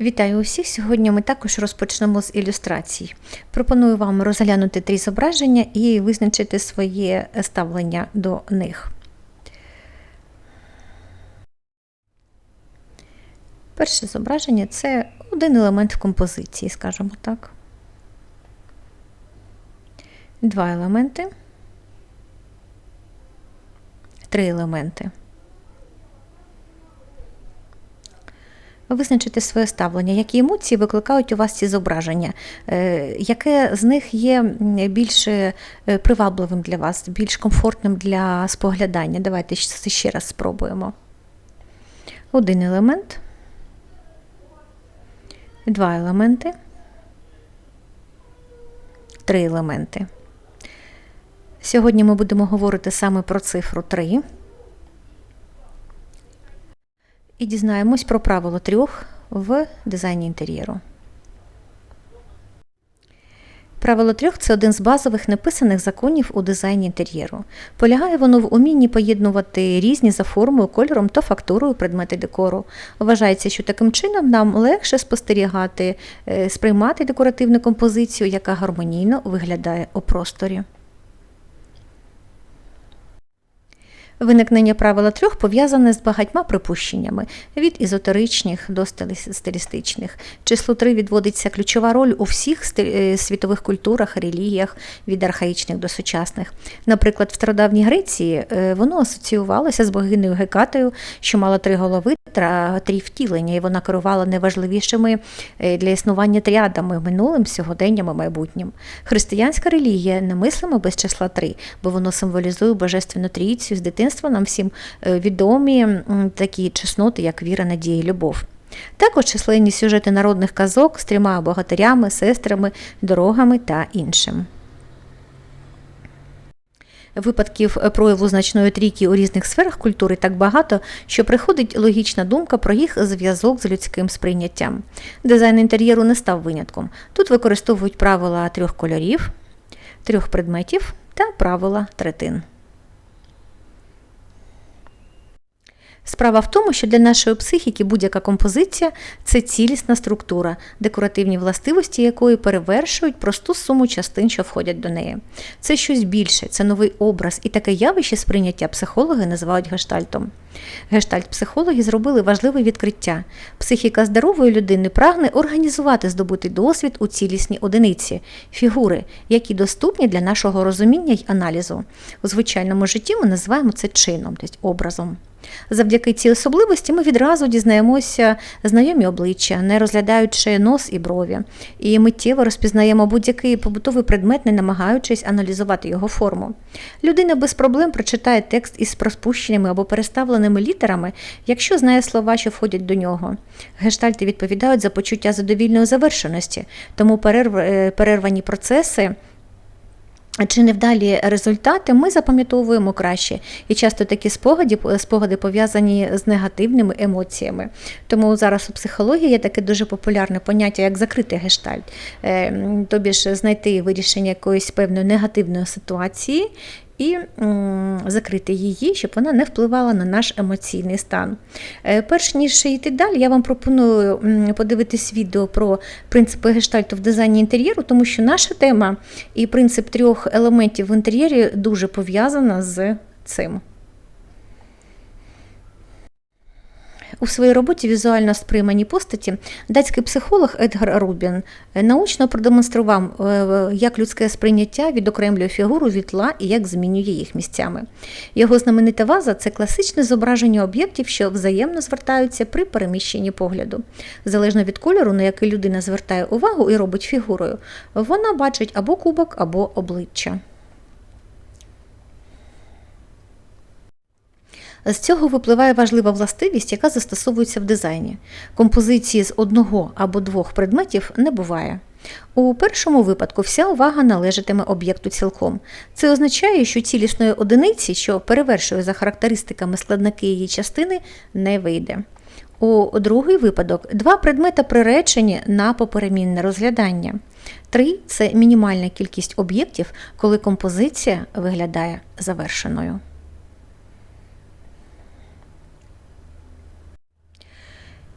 Вітаю усіх! Сьогодні ми також розпочнемо з ілюстрацій. Пропоную вам розглянути три зображення і визначити своє ставлення до них. Перше зображення це один елемент в композиції, скажімо так. Два елементи. Три елементи. Визначити своє ставлення, які емоції викликають у вас ці зображення, Е, яке з них є більш е, привабливим для вас, більш комфортним для споглядання. Давайте щ- ще раз спробуємо. Один елемент, два елементи, три елементи. Сьогодні ми будемо говорити саме про цифру 3 і дізнаємось про правило трьох в дизайні інтер'єру. Правило трьох це один з базових неписаних законів у дизайні інтер'єру. Полягає воно в умінні поєднувати різні за формою, кольором та фактурою предмети декору. Вважається, що таким чином нам легше спостерігати, е, сприймати декоративну композицію, яка гармонійно виглядає у просторі. Виникнення правила трьох пов'язане з багатьма припущеннями від ізотеричних до стилістичних. Числу три відводиться ключова роль у всіх е, світових культурах, релігіях, від архаїчних до сучасних. Наприклад, в стародавній Греції е, воно асоціювалося з богинею Гекатою, що мала три голови та три втілення, і вона керувала найважливішими е, для існування тріадами минулим, сьогоденням і майбутнім. Християнська релігія немислима без числа три, бо воно символізує божественну трійцю з дитинства нам всім е, відомі такі чесноти, як віра, надія і любов. Також численні сюжети народних казок з трьома богатирями, сестрами, дорогами та іншим. Випадків е, прояву значної трійки у різних сферах культури так багато, що приходить логічна думка про їх зв'язок з людським сприйняттям. Дизайн інтер'єру не став винятком. Тут використовують правила трьох кольорів, трьох предметів та правила третин. Справа в тому, що для нашої психіки будь-яка композиція це цілісна структура, декоративні властивості якої перевершують просту суму частин, що входять до неї. Це щось більше, це новий образ, і таке явище сприйняття психологи називають гештальтом. Гештальт-психологи зробили важливе відкриття. Психіка здорової людини прагне організувати здобутий досвід у цілісній одиниці, фігури, які доступні для нашого розуміння й аналізу. У звичайному житті ми називаємо це чином, тобто образом. Завдяки цій особливості ми відразу дізнаємося знайомі обличчя, не розглядаючи нос і брові, і миттєво розпізнаємо будь-який побутовий предмет, не намагаючись аналізувати його форму. Людина без проблем прочитає текст із розпущеними або переставленими літерами, якщо знає слова, що входять до нього. Гештальти відповідають за почуття задовільної завершеності, тому перерв- е, перервані процеси. Чи невдалі результати ми запам'ятовуємо краще, і часто такі спогади, спогади пов'язані з негативними емоціями. Тому зараз у психології є таке дуже популярне поняття, як закритий гештальт, Е, тобі ж знайти вирішення якоїсь певної негативної ситуації. І закрити її, щоб вона не впливала на наш емоційний стан. Е, Перш ніж йти далі, я вам пропоную подивитись відео про принципи гештальту в дизайні інтер'єру, тому що наша тема і принцип трьох елементів в інтер'єрі дуже пов'язана з цим. У своїй роботі візуально сприймані постаті датський психолог Едгар Рубін е, научно продемонстрував, е, як людське сприйняття відокремлює фігуру від тла і як змінює їх місцями. Його знаменита ваза це класичне зображення об'єктів, що взаємно звертаються при переміщенні погляду. Залежно від кольору, на який людина звертає увагу і робить фігурою, вона бачить або кубок, або обличчя. З цього випливає важлива властивість, яка застосовується в дизайні. Композиції з одного або двох предметів не буває. У першому випадку вся увага належатиме об'єкту цілком. Це означає, що цілісної одиниці, що перевершує за характеристиками складники її частини, не вийде. У другий випадок два предмета приречені на поперемінне розглядання. Три це мінімальна кількість об'єктів, коли композиція виглядає завершеною.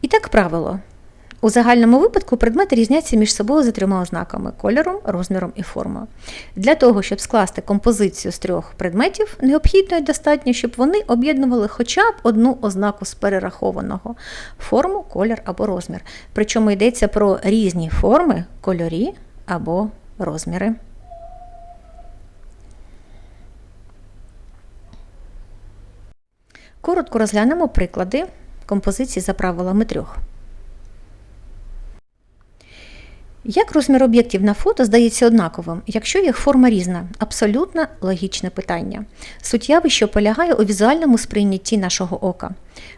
І так правило. У загальному випадку предмети різняться між собою за трьома ознаками кольором, розміром і формою. Для того, щоб скласти композицію з трьох предметів, необхідно і достатньо, щоб вони об'єднували хоча б одну ознаку з перерахованого форму, колір або розмір. Причому йдеться про різні форми, кольорі або розміри. Коротко розглянемо приклади композиції за правилами трьох. Як розмір об'єктів на фото здається однаковим, якщо їх форма різна? Абсолютно логічне питання. Суть явища полягає у візуальному сприйнятті нашого ока.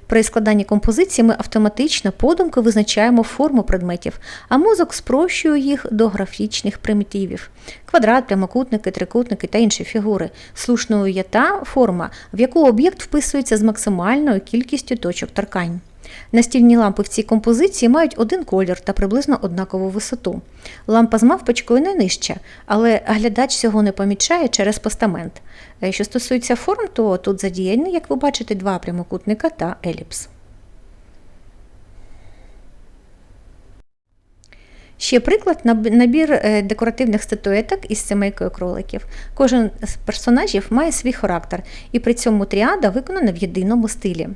При складанні композиції ми автоматично подумки визначаємо форму предметів, а мозок спрощує їх до графічних примітивів квадрат, прямокутники, трикутники та інші фігури. Слушною є та форма, в яку об'єкт вписується з максимальною кількістю точок торкань. Настільні лампи в цій композиції мають один колір та приблизно однакову висоту. Лампа з мавпочкою не нижча, але глядач цього не помічає через постамент. Е, що стосується форм, то тут задіяні, як ви бачите, два прямокутника та еліпс. Ще приклад набір е, декоративних статуеток із сімейкою кроликів. Кожен з персонажів має свій характер, і при цьому тріада виконана в єдиному стилі.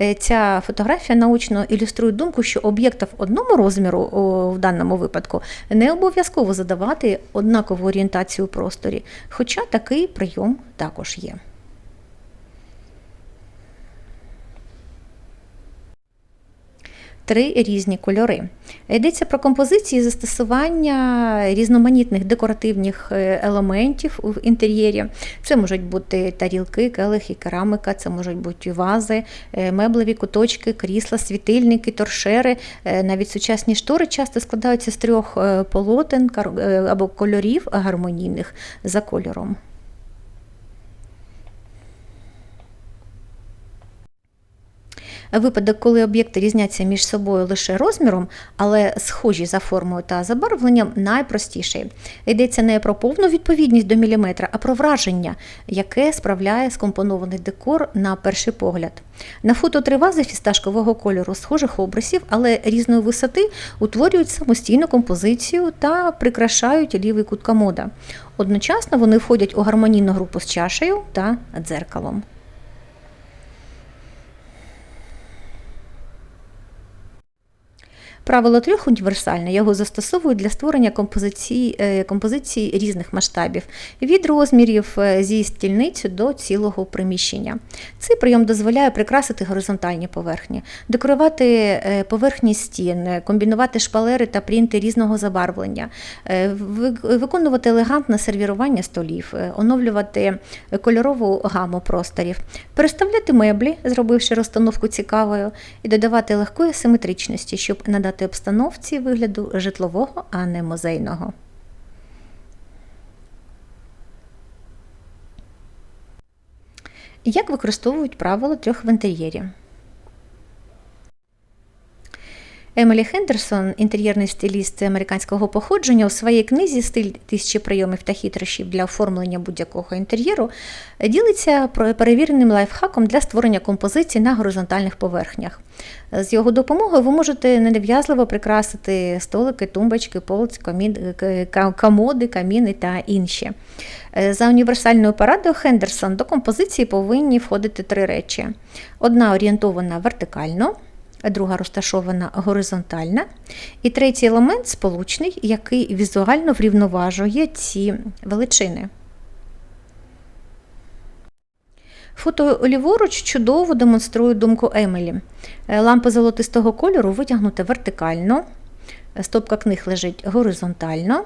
Е, ця фотографія научно ілюструє думку, що об'єктів одному розміру в даному випадку не обов'язково задавати однакову орієнтацію у просторі, хоча такий прийом також є. Три різні кольори. Йдеться про композиції застосування різноманітних декоративних е, елементів в інтер'єрі. Це можуть бути тарілки, келихи, керамика, це можуть бути вази, е, меблеві куточки, крісла, світильники, торшери. Е, навіть сучасні штори часто складаються з трьох полотен або кольорів гармонійних за кольором. Випадок, коли об'єкти різняться між собою лише розміром, але схожі за формою та забарвленням, найпростіший. Йдеться не про повну відповідність до міліметра, а про враження, яке справляє скомпонований декор на перший погляд. На фото три вази фісташкового кольору схожих образів, але різної висоти утворюють самостійну композицію та прикрашають лівий кут комода. Одночасно вони входять у гармонійну групу з чашею та дзеркалом. Правило трьох універсальне, його застосовують для створення композицій, е, композицій різних масштабів, від розмірів е, зі стільницю до цілого приміщення. Цей прийом дозволяє прикрасити горизонтальні поверхні, декорувати е, поверхні стін, комбінувати шпалери та принти різного забарвлення, виконувати елегантне сервірування столів, оновлювати кольорову гаму просторів, переставляти меблі, зробивши розстановку цікавою, і додавати легкої симетричності, щоб надати надати обстановці вигляду житлового, а не музейного. Як використовують правило трьох в інтер'єрі? Емілі Хендерсон, інтер'єрний стиліст американського походження, у своїй книзі Стиль тисячі прийомів та хитрощів для оформлення будь-якого інтер'єру ділиться перевіреним лайфхаком для створення композицій на горизонтальних поверхнях. З його допомогою ви можете ненав'язливо прикрасити столики, тумбочки, полиці, комоди, каміни та інші. За універсальною порадою Хендерсон до композиції повинні входити три речі: одна орієнтована вертикально друга розташована горизонтальна. І третій елемент сполучний, який візуально врівноважує ці величини. Фото ліворуч чудово демонструє думку Емелі. Е, лампа золотистого кольору витягнута вертикально, стопка книг лежить горизонтально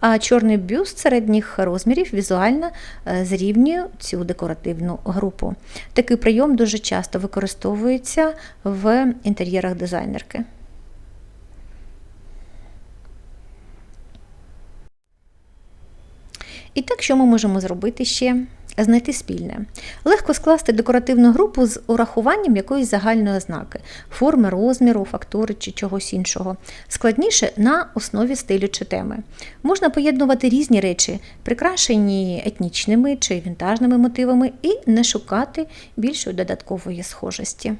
а чорний бюст середніх розмірів візуально е, зрівнює цю декоративну групу. Такий прийом дуже часто використовується в інтер'єрах дизайнерки. І так, що ми можемо зробити ще? Знайти спільне. Легко скласти декоративну групу з урахуванням якоїсь загальної ознаки, форми, розміру, фактури чи чогось іншого. Складніше на основі стилю чи теми. Можна поєднувати різні речі, прикрашені етнічними чи вінтажними мотивами, і не шукати більшої додаткової схожості.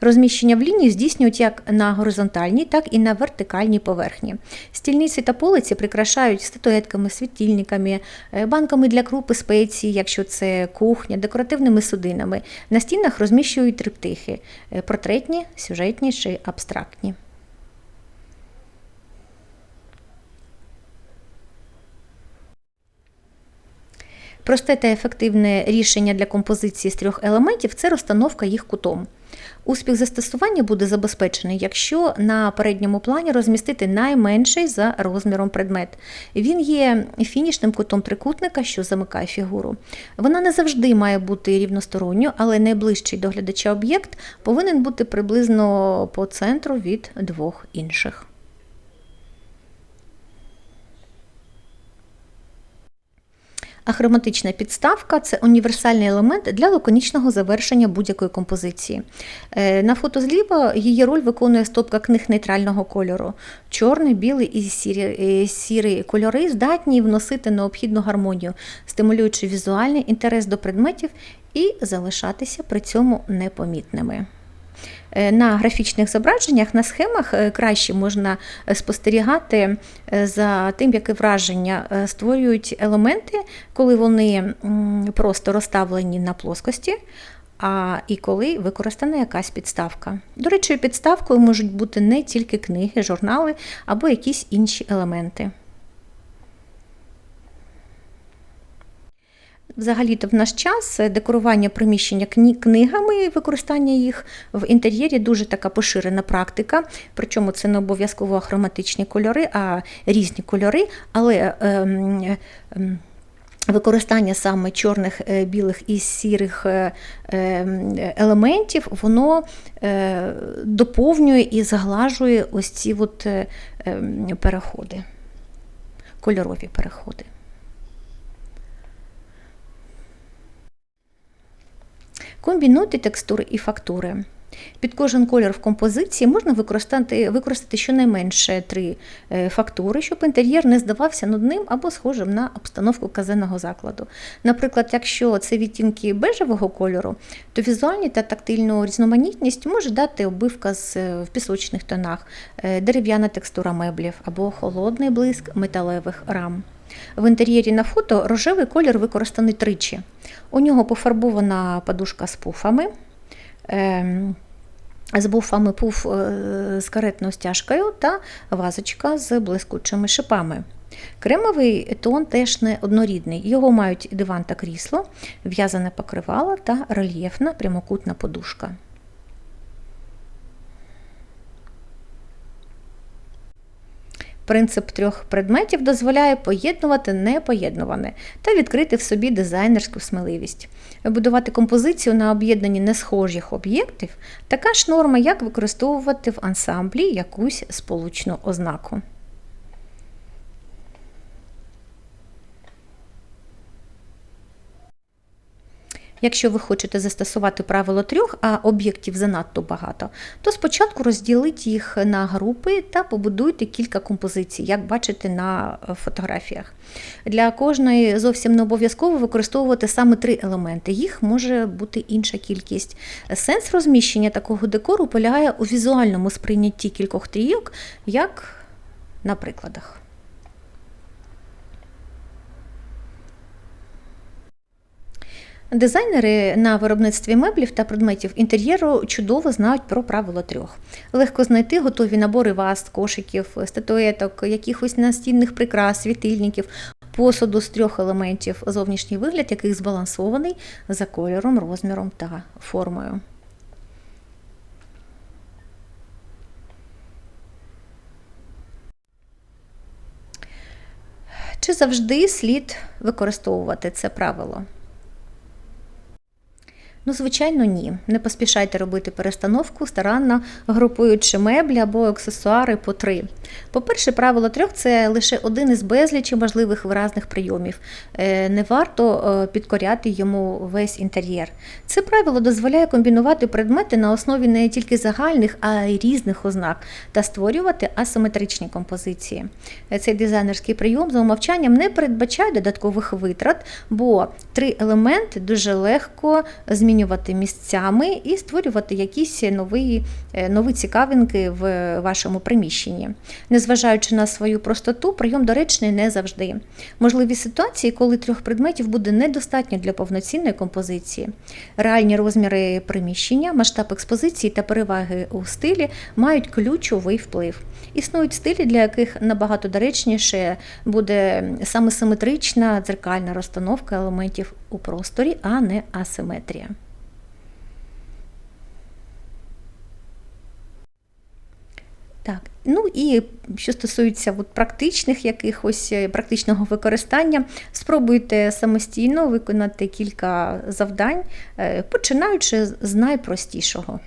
Розміщення в лінії здійснюють як на горизонтальній, так і на вертикальній поверхні. Стільниці та полиці прикрашають статуетками, світильниками, е, банками для крупи спеції, якщо це кухня, декоративними судинами. На стінах розміщують триптихи е, портретні, сюжетні чи абстрактні. Просте та ефективне рішення для композиції з трьох елементів це розстановка їх кутом. Успіх застосування буде забезпечений, якщо на передньому плані розмістити найменший за розміром предмет. Він є фінішним кутом трикутника, що замикає фігуру. Вона не завжди має бути рівносторонньою, але найближчий до глядача об'єкт повинен бути приблизно по центру від двох інших. Ахроматична підставка це універсальний елемент для лаконічного завершення будь-якої композиції. Е, на фото зліва її роль виконує стопка книг нейтрального кольору. Чорний, білий і сірий, сірий кольори здатні вносити необхідну гармонію, стимулюючи візуальний інтерес до предметів і залишатися при цьому непомітними. Е, на графічних зображеннях, на схемах е, краще можна е, спостерігати за тим, яке враження створюють елементи, коли вони просто розставлені на плоскості. А і коли використана якась підставка. До речі, підставкою можуть бути не тільки книги, журнали або якісь інші елементи. Взагалі-то в наш час декорування приміщення книгами, використання їх в інтер'єрі дуже така поширена практика. Причому це не обов'язково хроматичні кольори, а різні кольори. Але ем, ем, Використання саме чорних, е, білих і сірих е, ем, елементів, воно е, доповнює і зглажує ось ці от переходи, кольорові переходи. Комбінуйте текстури і фактури. Під кожен колір в композиції можна використати використати щонайменше три е, фактури, щоб інтер'єр не здавався нудним або схожим на обстановку казенного закладу. Наприклад, якщо це відтінки бежевого кольору, то візуальні та тактильну різноманітність може дати оббивка з е, в пісочних тонах, е, дерев'яна текстура меблів або холодний блиск металевих рам. В інтер'єрі на фото рожевий колір використаний тричі. У нього пофарбована подушка з пуфами. Ем, з буфами пуф е, з каретною стяжкою та вазочка з блискучими шипами. Кремовий тон теж не однорідний. Його мають диван та крісло, в'язане покривало та рельєфна прямокутна подушка. Принцип трьох предметів дозволяє поєднувати непоєднуване та відкрити в собі дизайнерську сміливість. Будувати композицію на об'єднанні несхожих об'єктів така ж норма, як використовувати в ансамблі якусь сполучну ознаку. Якщо ви хочете застосувати правило трьох, а об'єктів занадто багато, то спочатку розділіть їх на групи та побудуйте кілька композицій, як бачите на фотографіях. Для кожної зовсім не обов'язково використовувати саме три елементи, їх може бути інша кількість. Сенс розміщення такого декору полягає у візуальному сприйнятті кількох трійок, як на прикладах. Дизайнери на виробництві меблів та предметів інтер'єру чудово знають про правило трьох. Легко знайти готові набори васт, кошиків, статуеток, якихось настінних прикрас, світильників, посуду з трьох елементів, зовнішній вигляд, яких збалансований за кольором, розміром та формою. Чи завжди слід використовувати це правило? Ну, звичайно, ні. Не поспішайте робити перестановку, старанно групуючи меблі або аксесуари по три. По-перше, правило трьох це лише один із безлічі можливих виразних прийомів. Е, не варто е, підкоряти йому весь інтер'єр. Це правило дозволяє комбінувати предмети на основі не тільки загальних, а й різних ознак та створювати асиметричні композиції. Е, цей дизайнерський прийом за умовчанням не передбачає додаткових витрат, бо три елементи дуже легко змінювати змінювати місцями і створювати якісь нові, е, нові цікавинки в вашому приміщенні. Незважаючи на свою простоту, прийом доречний не завжди. Можливі ситуації, коли трьох предметів буде недостатньо для повноцінної композиції. Реальні розміри приміщення, масштаб експозиції та переваги у стилі мають ключовий вплив. Існують стилі, для яких набагато доречніше буде саме симетрична дзеркальна розстановка елементів у просторі, а не асиметрія. Так, ну і що стосується от практичних якихось е, практичного використання, спробуйте самостійно виконати кілька завдань, е, починаючи з найпростішого.